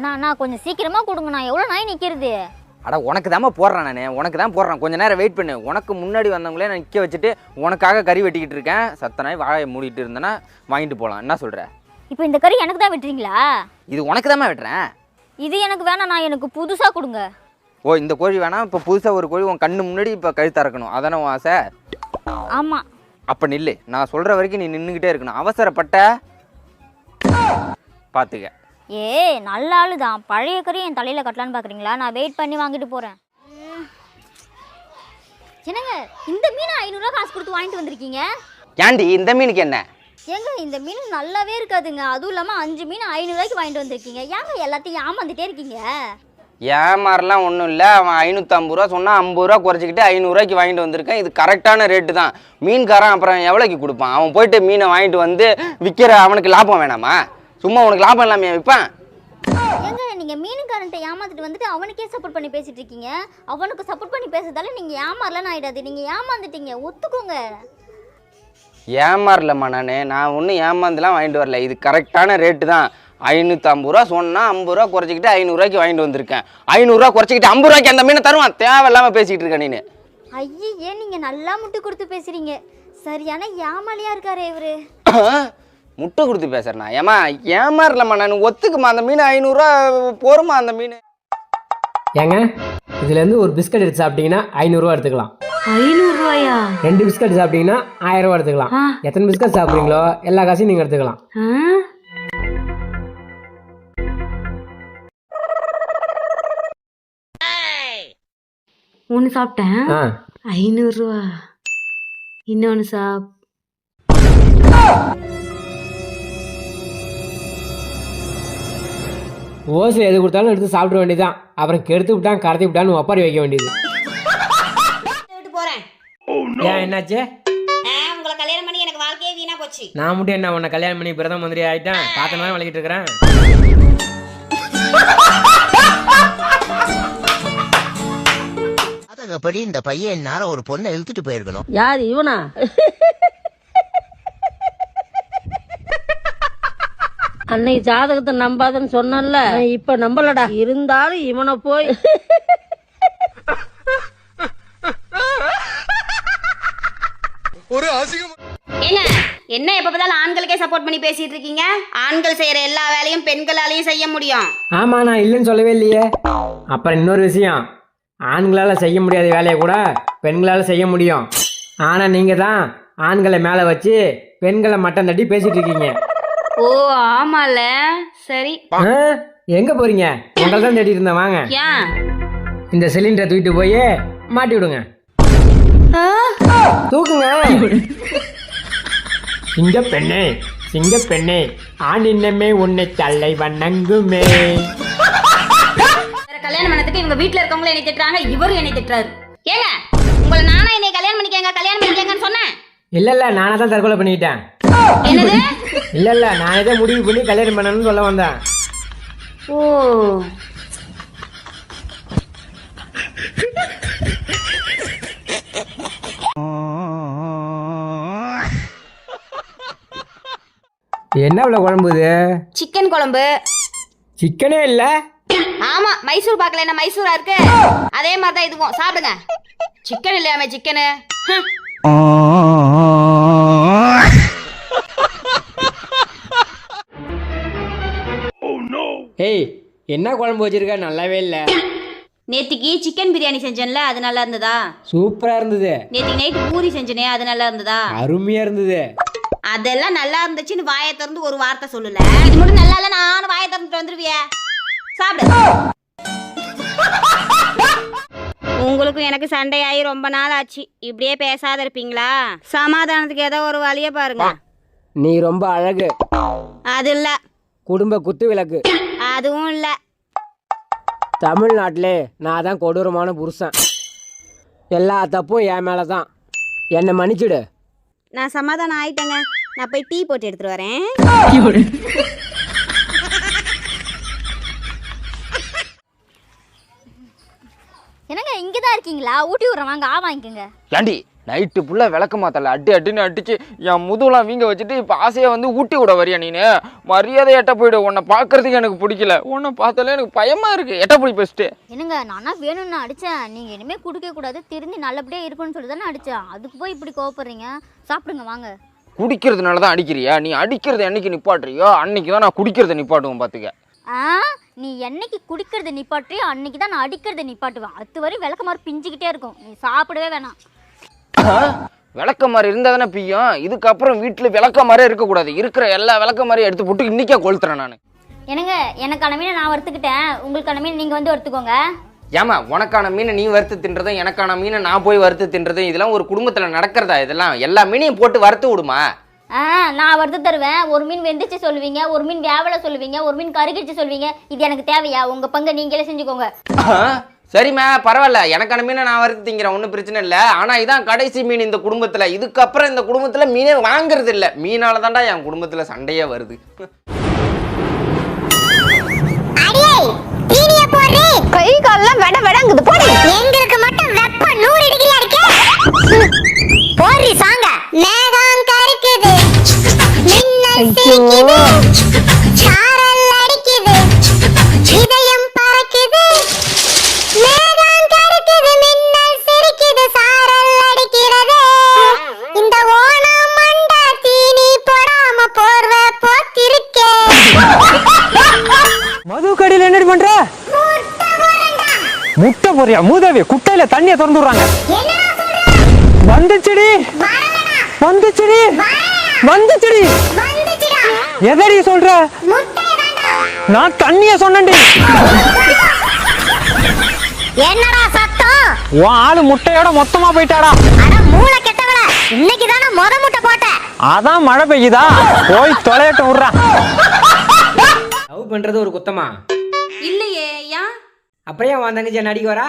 அண்ணா அண்ணா கொஞ்சம் சீக்கிரமா கொடுங்கண்ணா. எவ்வளோ நாய் நிற்கிறது அட உனக்கு தாம்மா போடுறேன் நான். உனக்கு தான் போடுறேன். கொஞ்ச நேரம் வெயிட் பண்ணு. உனக்கு முன்னாடி வந்தவங்களே நான் நிற்க வச்சுட்டு உனக்காக கறி வெட்டிக்கிட்டு இருக்கேன். சத்த நாய் வாயை மூடிட்டு இருந்தேன்னா வாங்கிட்டு போகலாம் என்ன சொல்கிற இப்போ இந்த கறி எனக்கு தான் வெட்டுறீங்களா? இது உனக்கு தாம்மா வெட்டுறேன். இது எனக்கு வேணாண்ணா எனக்கு புதுசாக கொடுங்க. ஓ இந்த கோழி வேணாம். இப்போ புதுசாக ஒரு கோழி உன் கண்ணு முன்னாடி இப்போ கழுத்து அறக்கணும். அதானே உன் ஆசை? ஆமாம் அப்போ நில்லு. நான் சொல்கிற வரைக்கும் நீ நின்றுக்கிட்டே இருக்கணும். அவசரப்பட்ட. பார்த்துக்க ஏ நல்ல ஆளு தான் பழைய கறி என் தலையில் கட்டலான்னு பார்க்குறீங்களா நான் வெயிட் பண்ணி வாங்கிட்டு போகிறேன் என்னங்க இந்த மீனை ஐநூறுரூவா காசு கொடுத்து வாங்கிட்டு வந்திருக்கீங்க? ஏண்டி இந்த மீனுக்கு என்ன? ஏங்க இந்த மீன் நல்லாவே இருக்காதுங்க. அதுவும் இல்லாமல் அஞ்சு மீன் ஐநூறுரூவாய்க்கு வாங்கிட்டு வந்திருக்கீங்க. ஏங்க எல்லாத்தையும் ஏமாந்துட்டே இருக்கீங்க? ஏமாறலாம் ஒன்றும் இல்லை. அவன் ஐநூற்றம்பது ரூபா சொன்னால் ஐம்பது ரூபா குறைச்சிக்கிட்டு ஐநூறுரூவாய்க்கு வாங்கிட்டு வந்திருக்கேன். இது கரெக்டான ரேட்டு தான். மீன்காரன் அப்புறம் எவ்வளோக்கு கொடுப்பான்? அவன் போயிட்டு மீனை வாங்கிட்டு வந்து விற்கிற அவனுக்கு லாபம் வேணாமா? சும்மா உனக்கு லாபம் இல்லாமல் விற்பான்? ஏங்க நீங்க மீனுக்காரன்ட்ட ஏமாத்திட்டு வந்துட்டு அவனுக்கே சப்போர்ட் பண்ணி பேசிட்டு இருக்கீங்க அவனுக்கு சப்போர்ட் பண்ணி பேசுறதால நீங்க ஏமாறலன்னு ஆயிடாது. நீங்க ஏமாந்துட்டீங்க. ஒத்துக்கோங்க. ஏமாறலம்மா நான். நான் ஒன்றும் ஏமாந்துலாம் வாங்கிட்டு வரல. இது கரெக்டான ரேட்டு தான். ஐநூற்றம்பது ரூபா சொன்னால் ஐம்பது ரூபா குறைச்சிக்கிட்டு ஐநூறுரூவாய்க்கு வாங்கிட்டு வந்திருக்கேன். ஐநூறுரூவா குறைச்சிக்கிட்டு ஐம்பது ரூபாய்க்கு அந்த மீனை தருவான். தேவையில்லாமல் பேசிக்கிட்டு இருக்க நீ ஐயே நீங்க நல்லா முட்டு கொடுத்து பேசுறீங்க. சரியான ஏமாலியா இருக்காரு இவரு. முட்டை கொடுத்து பேசுறேண்ணா. ஏமா ஏமாறலம்மா நான் ஒத்துக்குமா? அந்த மீன் ஐநூறுரூவா போருமா அந்த மீன்? ஏங்க இதுலேருந்து ஒரு பிஸ்கட் எடுத்து சாப்பிட்டீங்கன்னா ஐநூறுரூவா எடுத்துக்கலாம். ஐநூறுரூவாயா ரெண்டு பிஸ்கட் சாப்பிட்டீங்கன்னா ஆயிரம் ரூபா எடுத்துக்கலாம். எத்தனை பிஸ்கட் சாப்பிட்றீங்களோ எல்லா காசையும் நீங்கள் எடுத்துக்கலாம். ஒன்று சாப்பிட்டேன். ஐநூறுரூவா. இன்னொன்று சாப். ஓசை எது கொடுத்தாலும் எடுத்து சாப்பிட வேண்டியதுதான். அப்புறம் கெடுத்து விட்டான் கடத்தி விட்டான்னு ஒப்பாரி வைக்க வேண்டியது. போறேன். ஏன் என்னாச்சு? உங்களை கல்யாணம் பண்ணி எனக்கு வாழ்க்கையே வீணா போச்சு. நான் மட்டும் என்ன உன்னை கல்யாணம் பண்ணி பிரதம மந்திரி ஆகிட்டேன் பார்த்தனா வளர்க்கிட்டு இருக்கிறேன். அதகப்படி இந்த பையன் நேரம் ஒரு பொண்ணை இழுத்துட்டு போயிருக்கணும். யார் இவனா? அன்னைக்கு ஜாதகத்தை நம்பாதன்னு சொன்னல இப்ப நம்பலடா. இருந்தாலும் இவனை போய் ஏங்க என்ன? எப்ப பார்த்தாலும் ஆண்களுக்கே சப்போர்ட் பண்ணி பேசிட்டு இருக்கீங்க? ஆண்கள் செய்யற எல்லா வேலையும் பெண்களாலையும் செய்ய முடியும். ஆமாம் நான் இல்லைன்னு சொல்லவே இல்லையே. அப்புறம் இன்னொரு விஷயம். ஆண்களால் செய்ய முடியாத வேலையை கூட பெண்களால் செய்ய முடியும். ஆனால் நீங்கள் தான் ஆண்களை மேலே வச்சு பெண்களை மட்டம் தட்டி பேசிட்டு இருக்கீங்க. ஓ ஆமால. சரி. எங்கே போறீங்க? உங்களை தான் தேடிட்டு இருந்தேன் வாங்க. ஏன்? இந்த சிலிண்டரை தூக்கிட்டு போய் மாட்டி விடுங்க. தூக்குங்க. சிங்க பெண்ணே சிங்க பெண்ணே ஆண் இன்னமே உன்னை தலை வணங்குமே. கல்யாணம் பண்ணதுக்கு இவங்க வீட்ல இருக்கவங்கள என்னை திட்டுறாங்க இவரும் என்னை திட்டுறாரு. ஏங்க உங்களை நானா என்னை கல்யாணம் பண்ணிக்கங்க கல்யாணம் பண்ணிக்கங்கன்னு சொன்னேன்? இல்ல இல்ல நானே தான் தற்கொலை பண்ணிக்கிட்டேன். இல்ல இல்ல நானே தான் முடிவு பண்ணி கல்யாணம் பண்ணணும்னு சொல்ல வந்தேன். ஓ. என்ன இவ்வளோ குழம்பு இது? சிக்கன் குழம்பு. சிக்கனே இல்ல? ஆமா மைசூர் பாக்கல என்ன மைசூரா இருக்கு? அதே மாதிரி தான் இதுவும். சாப்பிடுங்க. சிக்கன் இல்லையாமே சிக்கனு? ஏய் என்ன குழம்பு வச்சிருக்க? நல்லாவே இல்ல. நேத்திக்கு சிக்கன் பிரியாணி செஞ்சேன்ல அது நல்லா இருந்ததா? சூப்பரா இருந்தது. நேத்திக்கு நைட்டு பூரி செஞ்சனே அது நல்லா இருந்ததா? அருமையா இருந்தது. அதெல்லாம் நல்லா இருந்துச்சுன்னு வாயை திறந்து ஒரு வார்த்தை சொல்லல. இது மட்டும் நல்லா இல்ல நானும் வாயை திறந்துட்டு வந்துருவிய. சாப்பிடு. உங்களுக்கும் எனக்கு சண்டையாகி ரொம்ப நாள் ஆச்சு. இப்படியே பேசாத இருப்பீங்களா? சமாதானத்துக்கு ஏதோ ஒரு வழியை பாருங்க. நீ ரொம்ப அழகு. அது இல்ல. குடும்ப குத்து விளக்கு. அதுவும் இல்ல. தமிழ்நாட்டிலே நான் தான் கொடூரமான புருஷன். எல்லா தப்பும் என் மேலே தான். என்னை மன்னிச்சிடு. நான் சமாதானம் ஆயிட்டேங்க. நான் போய் டீ போட்டு எடுத்துட்டு வரேன். என்னங்க இங்கே தான் இருக்கீங்களா? ஊட்டி விட்றேன் வாங்க ஆ வாங்கிக்கோங்க. ஏண்டி நைட்டு ஃபுல்லாக விளக்க மாத்தல. அடி அடின்னு அடிச்சு என் முதுகுலாம் வீங்க வச்சுட்டு இப்போ ஆசையை வந்து ஊட்டி விட வரியா நீனு? மரியாதை எட்ட போயிடு. உன்னை பார்க்கறதுக்கு எனக்கு பிடிக்கல. உன்னை பார்த்தாலே எனக்கு பயமா இருக்கு. எட்ட போய் ஃபஸ்ட்டு என்னங்க நானா வேணும்னு அடிச்சேன். நீங்க இனிமே குடிக்க கூடாது. திருந்தி நல்லபடியா இருக்கும்னு சொல்லி தானே அடிச்சேன். அதுக்கு போய் இப்படி கோவப்படுறீங்க? சாப்பிடுங்க வாங்க. குடிக்கிறதுனால தான் அடிக்கிறியா? நீ அடிக்கிறத என்னைக்கு நிப்பாட்டுறியோ அன்னைக்கு தான் நான் குடிக்கிறத நிப்பாட்டுவேன் பார்த்துக்க ஆ? நீ என்னைக்கு குடிக்கிறத நிப்பாட்டியோ அன்னைக்கு தான் நான் அடிக்கிறத நிப்பாட்டுவேன். அது வரை விளக்க மாதிரி பிஞ்சுக்கிட்டே இருக்கும். நீ சாப்பிடவே வேணாம். விளக்க மாதிரி இருந்தால் தானே பியும் இதுக்கப்புறம் வீட்டில் விளக்க மாதிரியே இருக்கக்கூடாது. இருக்கிற எல்லா விளக்க மாதிரியும் எடுத்து போட்டு இன்னைக்கே கொளுத்துறேன் நான். என்னங்க எனக்கான மீனை நான் வறுத்துக்கிட்டேன். உங்களுக்கான மீன் நீங்க வந்து வறுத்துக்கோங்க. ஏமா உனக்கான மீனை நீ வறுத்து தின்றதும் எனக்கான மீனை நான் போய் வறுத்து தின்றதும் இதெல்லாம் ஒரு குடும்பத்தில் நடக்கிறதா இதெல்லாம்? எல்லா மீனையும் போட்டு வறுத்து விடுமா? ஆ நான் வறுத்து தருவேன். ஒரு மீன் வெந்துச்சு சொல்லுவீங்க ஒரு மீன் வேவலை சொல்லுவீங்க ஒரு மீன் கருகிச்சு சொல்லுவீங்க. இது எனக்கு தேவையா? உங்க பங்கை நீங்களே செஞ்சுக்கோங்க. ஆ, சரிம்மா பரவாயில்ல. எனக்கான மீனை நான் வறுத்து திங்கிறேன் ஒன்றும் பிரச்சனை இல்லை. ஆனால் இதான் கடைசி மீன் இந்த குடும்பத்தில். இதுக்கப்புறம் இந்த குடும்பத்தில் மீனே வாங்குறது இல்லை மீனால தான்டா என் குடும்பத்தில் சண்டையே வருது. சிரிக்குது சாரல் அடிக்குது. இதயம் பறக்குது. மேகம் கருக்குது மின்னல் சிரிக்குது. சாரல் அடிக்கிறது. இந்த ஓணம் மண்டா தீனி போடாம போர்வை போத்திருக்கேன் மது கடையில் என்னடி பண்ற? முட்டை பொரியா மூதேவி குட்டையில தண்ணிய திறந்து விடுறாங்க வந்துச்சுடி. வந்துச்சுடி. வந்துச்சுடி. எதடி சொல்ற? நான் தண்ணிய சொன்னேன்டி. என்னடா சத்தம்? உன் ஆளு முட்டையோட மொத்தமா போயிட்டாடா. அட மூளை கெட்டவள இன்னைக்கு தானே முத முட்டை போட்டேன் அதான் மழை பெய்யுதா? போய் தொலையட்டு விடுறான் லவ் பண்றது ஒரு குத்தமா? இல்லையே அப்படியே தங்கச்சி நடிக்க வரா?